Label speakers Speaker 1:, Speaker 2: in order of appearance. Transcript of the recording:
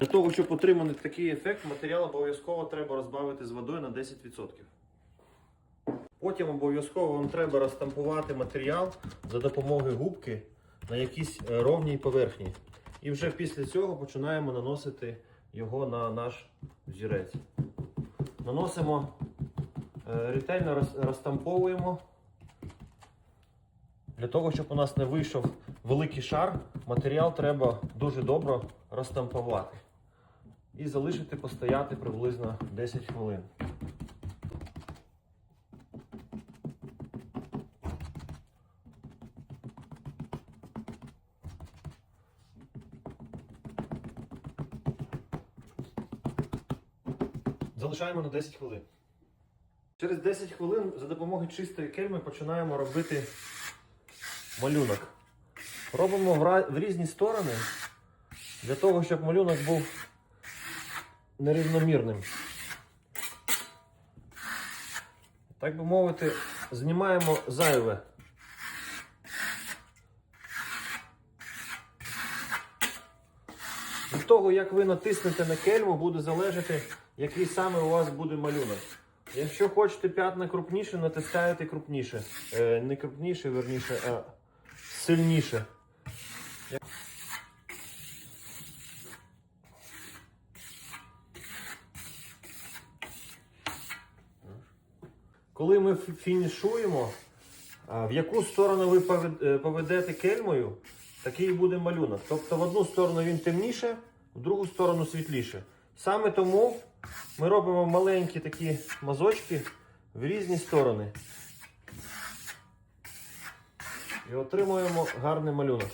Speaker 1: Для того, щоб отримати такий ефект, матеріал обов'язково треба розбавити з водою на 10%. Потім обов'язково вам треба розтампувати матеріал за допомогою губки на якійсь е, ровній поверхні. І вже після цього починаємо наносити його на наш взірець. Наносимо е, ретельно розтамповуємо. Для того, щоб у нас не вийшов великий шар, матеріал треба дуже добре розтампувати. І залишити постояти приблизно 10 хвилин. Залишаємо на 10 хвилин. Через 10 хвилин за допомогою чистої кельми починаємо робити малюнок. Робимо в, різні сторони для того, щоб малюнок був нерівномірним. Так би мовити, знімаємо зайве. Від того, як ви натиснете на кельму, буде залежати, який саме у вас буде малюнок. Якщо хочете п'ятна крупніше, натискаєте крупніше. Е, не крупніше, верніше, а сильніше. Коли ми фінішуємо, в яку сторону ви е, поведете кельмою, такий буде малюнок. Тобто в одну сторону він темніше, в другу сторону світліше. Саме тому ми робимо маленькі такі мазочки в різні сторони. І отримуємо гарний малюнок.